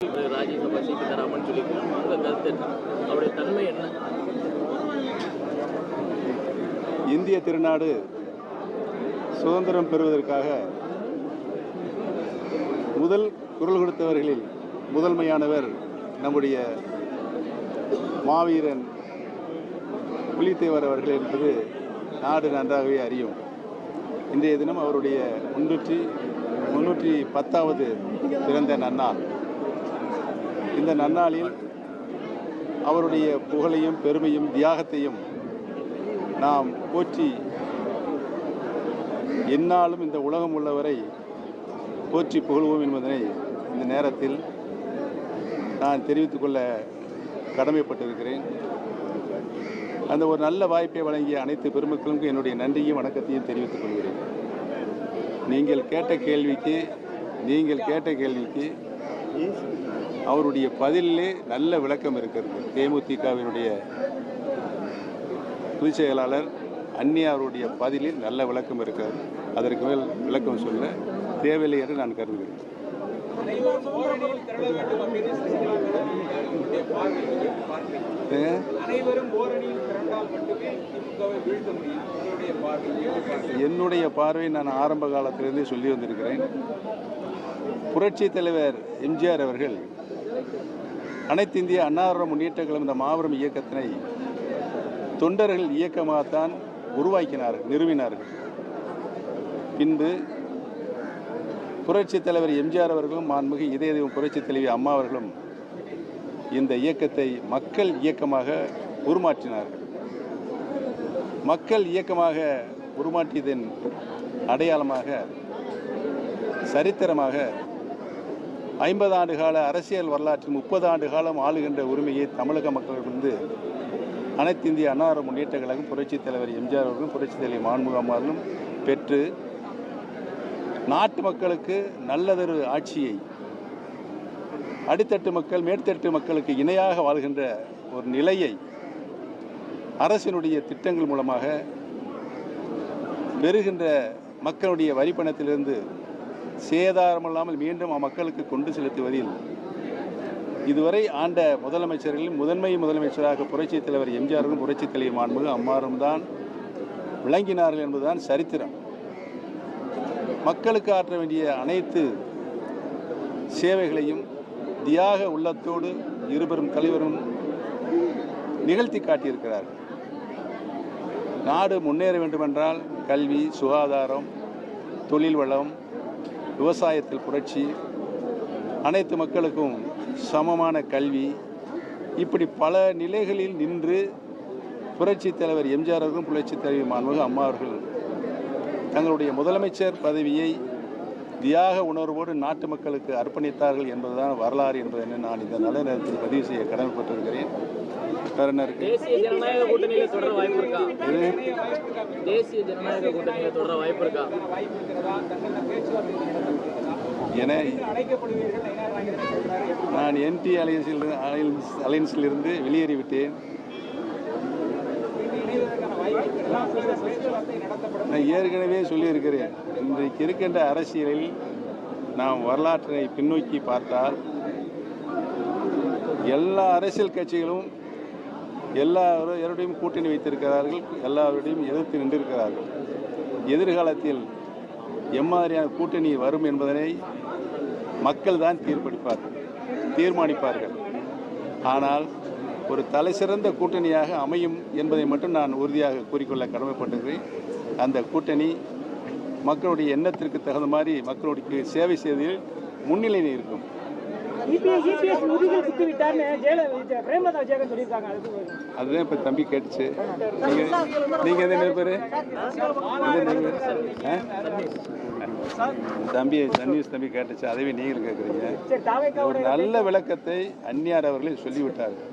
ராஜ்யசபா சீட்டு தராமன்னு சொல்லியிருக்காங்க கருத்து என்ன? அவருடைய தன்மை என்ன? இந்திய திருநாடு சுதந்திரம் பெறுவதற்காக முதல் குரல் கொடுத்தவர்களில் முதன்மையானவர் நம்முடைய மாவீரன் புலித்தேவர் அவர்கள் என்பது நாடு நன்றாகவே அறியும். இன்றைய தினம் அவருடைய முன்னூற்றி முன்னூற்றி பத்தாவது பிறந்த நன்னாள். இந்த நன்னாளில் அவருடைய புகழையும் பெருமையும் தியாகத்தையும் நாம் போற்றி என்னாலும் இந்த உலகம் உள்ளவரை போற்றி புகழ்வோம் என்பதனை இந்த நேரத்தில் நான் தெரிவித்துக் கொள்ள கடமைப்பட்டிருக்கிறேன். அந்த ஒரு நல்ல வாய்ப்பை வழங்கிய அனைத்து பெருமக்களுக்கும் என்னுடைய நன்றியும் வணக்கத்தையும் தெரிவித்துக் கொள்கிறேன். நீங்கள் கேட்ட கேள்விக்கு நீங்கள் கேட்ட கேள்விக்கு அவருடைய பதிலிலே நல்ல விளக்கம் இருக்கிறது. தேமுதிகவினுடைய பொதுச் செயலாளர் அந்நியாருடைய பதிலில் நல்ல விளக்கம் இருக்கிறது. அதற்கு மேல் விளக்கம் சொல்ல தேவையில்லை என்று நான் கருதுகிறேன். என்னுடைய பார்வை நான் ஆரம்ப காலத்திலிருந்தே சொல்லி வந்திருக்கிறேன். புரட்சி தலைவர் எம்ஜிஆர் அவர்கள் அனைத்து இந்திய அன்னார முன்னேற்ற கழகம் இந்த மாபெரும் இயக்கத்தினை தொண்டர்கள் இயக்கமாகத்தான் உருவாக்கினார்கள் நிறுவினார்கள். பின்பு புரட்சித் தலைவர் எம்ஜிஆர் அவர்களும் மாண்புமிகு இதயதெய்வம் புரட்சித் தலைவி அம்மா அவர்களும் இந்த இயக்கத்தை மக்கள் இயக்கமாக உருமாற்றினார்கள். மக்கள் இயக்கமாக உருமாற்றியதன் அடையாளமாக சரித்திரமாக ஐம்பது ஆண்டு கால அரசியல் வரலாற்றில் முப்பது ஆண்டு காலம் ஆளுகின்ற உரிமையை தமிழக மக்களிடமிருந்து அனைத்து இந்திய அன்னார முன்னேற்ற கழகம் புரட்சித் தலைவர் எம்ஜிஆர் அவர்களும் புரட்சித் தலைவர் மாண்புமிகு பெற்று நாட்டு மக்களுக்கு நல்லதொரு ஆட்சியை அடித்தட்டு மக்கள் மேற்தட்டு மக்களுக்கு இணையாக வாழ்கின்ற ஒரு நிலையை அரசினுடைய திட்டங்கள் மூலமாக பெறுகின்ற மக்களுடைய வரிப்பணத்திலிருந்து சேதாரமில்லாமல் மீண்டும் மக்களுக்கு கொண்டு செலுத்துவதில். இதுவரை ஆண்ட முதலமைச்சர்களில் முதன்மை முதலமைச்சராக புரட்சித் தலைவர் எம்ஜிஆரும் புரட்சித் தலைவர் மாண்புகள் அம்மாரும் தான் விளங்கினார்கள் என்பதுதான் சரித்திரம். மக்களுக்கு ஆற்ற வேண்டிய அனைத்து சேவைகளையும் தியாக உள்ளத்தோடு இருபெரும் தலைவரும் நிகழ்த்தி காட்டியிருக்கிறார்கள். நாடு முன்னேற வேண்டுமென்றால் கல்வி சுகாதாரம் தொழில் வளம் விவசாயத்தில் புரட்சி அனைத்து மக்களுக்கும் சமமான கல்வி. இப்படி பல நிலைகளில் நின்று புரட்சி தலைவர் எம்ஜிஆர் அவர்களும் புரட்சி தலைவி மாண்புமிகு அம்மா அவர்கள் தங்களுடைய முதலமைச்சர் பதவியை தியாக உணர்வோடு நாட்டு மக்களுக்கு அர்ப்பணித்தார்கள் என்பதுதான் வரலாறு என்பதை நான் இந்த நல்ல நேரத்தில் பதிவு செய்ய கடமைப்பட்டிருக்கிறேன். வேற என்ன இருக்கு? தேசிய ஜனநாயக கூட்டணியில தொடர வாய்ப்பு இருக்கா? தேசிய ஜனநாயக கூட்டணியில தொடர வாய்ப்பு இருக்கா? என நான் என்டி அலையன்ஸில் அலையன்ஸ் வெளியேறிவிட்டேன் இந்த பேச்சுவார்த்தை நடத்தப்படும் நான் ஏற்கனவே சொல்லியிருக்கிறேன். இன்றைக்கு இருக்கின்ற அரசியலில் நாம் வரலாற்றை பின்னோக்கி பார்த்தால் எல்லா அரசியல் கட்சிகளும் எல்லாரோடையும் கூட்டணி வைத்திருக்கிறார்கள் எல்லாரோடையும் எதிர்த்து நின்றிருக்கிறார்கள். எதிர்காலத்தில் எம்மாதிரியான கூட்டணி வரும் என்பதனை மக்கள் தான் தீர்ப்பளிப்பார்கள் தீர்மானிப்பார்கள். ஆனால் ஒரு தலைசிறந்த கூட்டணியாக அமையும் என்பதை மட்டும் நான் உறுதியாக கூறிக்கொள்ள கடமைப்பட்டிருக்கிறேன். அந்த கூட்டணி மக்களுடைய எண்ணத்திற்கு தகுந்த மாதிரி மக்களுடைய சேவை செய்வதில் முன்னிலையில் இருக்கும். அதுதான் இப்போ தம்பி கேட்டுச்சு. நீங்கள் நீங்கள் நேர் பேர்? தம்பி சன்னியூஸ் தம்பி கேட்டுச்சு. அதவே நீங்களும் கேட்குறீங்க ஒரு நல்ல விளக்கத்தை அந்நியார் அவர்களே சொல்லிவிட்டார்கள்.